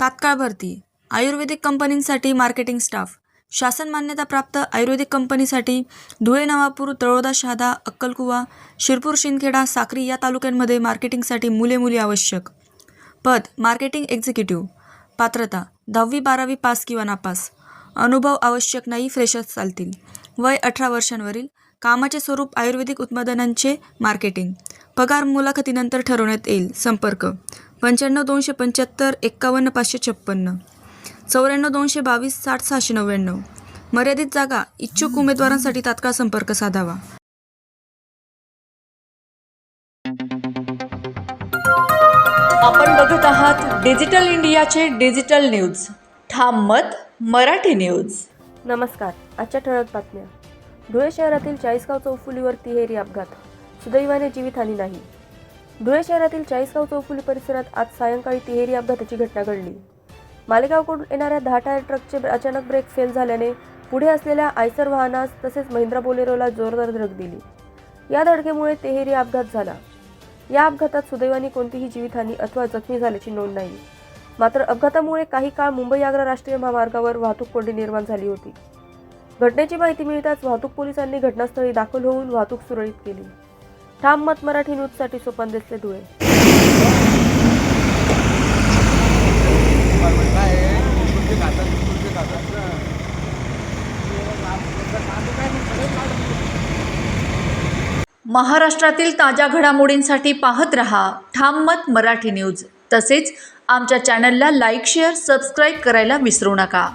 तात्काळ भरती. आयुर्वेदिक कंपनींसाठी मार्केटिंग स्टाफ. शासन मान्यताप्राप्त आयुर्वेदिक कंपनीसाठी धुळे नवापूर तळोदा शहादा अक्कलकुवा शिरपूर शिंदखेडा साक्री या तालुक्यांमध्ये मार्केटिंगसाठी मुले मुली आवश्यक. पद मार्केटिंग एक्झिक्युटिव्ह. पात्रता दहावी बारावी पास किंवा नापास. अनुभव आवश्यक नाही फ्रेशर्स चालतील. वय अठरा वर्षांवरील कामाचे स्वरूप आयुर्वेदिक उत्पादनांचे मार्केटिंग. पगार मुलाखतीनंतर ठरवण्यात येईल संपर्क. पंच्याण्णव दोनशे पंच्याहत्तर एक्कावन्न पाचशे छप्पन्न. चौऱ्याण्णव दोनशे बावीस साठ सहाशे नव्याण्णव. मर्यादित जागा इच्छुक उमेदवारांसाठी तात्काळ संपर्क साधावा. आपण बघत आहात डिजिटल इंडियाचे डिजिटल न्यूज. ठाम मत मराठी न्यूज. नमस्कार आजच्या ठळक बातम्या. धुळे शहरातील चाळीसगाव चौफुलीवर तिहेरी अपघात. सुदैवाने जीवितहानी नाही. धुळे शहरातील चाळीसगाव चौफुली परिसरात आज सायंकाळी तिहेरी अपघाताची घटना घडली. मालेगावकडून येणाऱ्या दहा टायर ट्रकचे अचानक ब्रेक फेल झाल्याने पुढे असलेल्या आयसर वाहनास तसेच महिंद्रा बोलेरोला जोरदार धडक दिली. या धडकेमुळे तिहेरी अपघात झाला. या अपघातात सुदैवाने कोणतीही जीवितहानी अथवा जखमी झाल्याची नोंद नाही. मात्र अपघातामुळे काही काळ मुंबई आग्रा राष्ट्रीय महामार्गावर वाहतूक कोंडी निर्माण झाली होती. घटनेची माहिती मिळताच वाहतूक पोलिसांनी घटनास्थळी दाखल होऊन वाहतूक सुरळीत केली. ठाम मत मराठी न्यूजसाठी सोपान दिसले धुळे. महाराष्ट्रातील ताज्या घडामोडींसाठी पाहत रहा ठाम मत मराठी न्यूज. तसेच आमच्या चॅनलला लाईक शेअर सबस्क्राईब करायला विसरू नका.